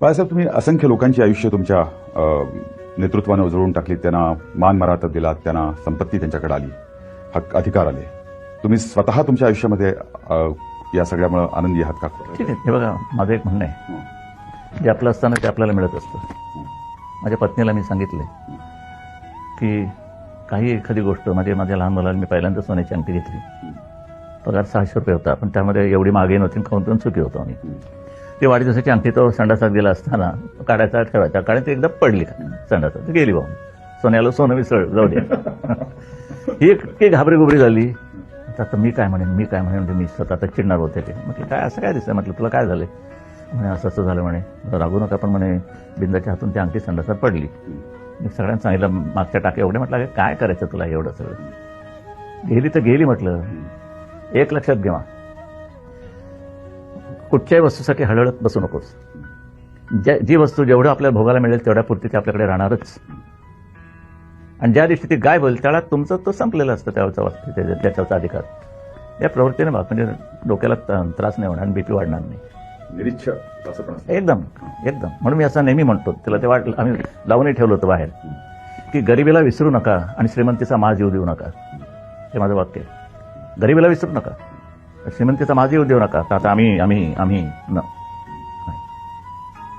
बाळासाहेब तुम्ही असंख्य लोकांची आयुष्य तुमच्या नेतृत्वाने नेतृत्वानं उजळून टाकली त्यांना मान मराठा दिला त्यांना संपत्ती त्यांच्याकडे आली हक्क अधिकार आले. तुम्ही स्वतः तुमच्या आयुष्यामध्ये या सगळ्यामुळे आनंदी आहात का? ठीक आहे. हे बघा माझं एक म्हणणं आहे. जे आपलं असताना ते आपल्याला मिळत असतं. माझ्या पत्नीला मी सांगितलं की काही एखादी गोष्ट म्हणजे माझ्या लहान मुलाला मी पहिल्यांदा सोन्याची अंगठी घेतली. पगार सहाशे रुपये होता पण त्यामध्ये एवढी मागे नव्हती खाऊन पण सुखी होतो आम्ही. ती वाढदिवसाची अंगठी तो संडासात गेला असताना काढायचा ठेवायचा. कारण ती एकदा पडली संडासात. गेली बाबा सोन्याला सोनं विसळ जाऊ द्या ही इतकी घाबरीगुबरी झाली. आता आता मी काय म्हणेन मी काय म्हणेन म्हणजे मी स्वतः आता चिडणार होते ते. म्हटलं काय असं काय दिसतं म्हटलं तुला काय झालं म्हणे असं असं झालं म्हणे. रागू नका पण म्हणे बिंदाच्या हातून ती अंगठी संडासात पडली. मी सगळ्यांना सांगितलं मागच्या टाक्या एवढे म्हटलं काय करायचं तुला एवढं सगळं? गेली तर गेली म्हटलं. एक लक्षात घेवा कुठच्याही वस्तूसाठी हळहळत बसू नकोस. ज्या जी वस्तू जेवढं आपल्या भोगाला मिळेल तेवढ्या पुरती ती आपल्याकडे राहणारच. आणि ज्या दिवशी ती गायब होईल त्याला तुमचं तो संपलेलं असतं त्यावरचा त्याच्यावरचा अधिकार. या प्रवृत्तीने भाग म्हणजे डोक्याला त- त्रास नाही होणार आणि बीपी वाढणार नाही. निरीच्छ असतं. एकदम एकदम. म्हणून मी असं नेहमी म्हणतो त्याला ते वाटलं आम्ही लावूनही ठेवलं होतं बाहेर की गरिबीला विसरू नका आणि श्रीमंतीचा माज येऊ देऊ नका. हे माझं वाक्य आहे. गरिबीला विसरू नका. श्रीमंतीचा माज येऊ देऊ नका तर आता आम्ही आम्ही आम्ही न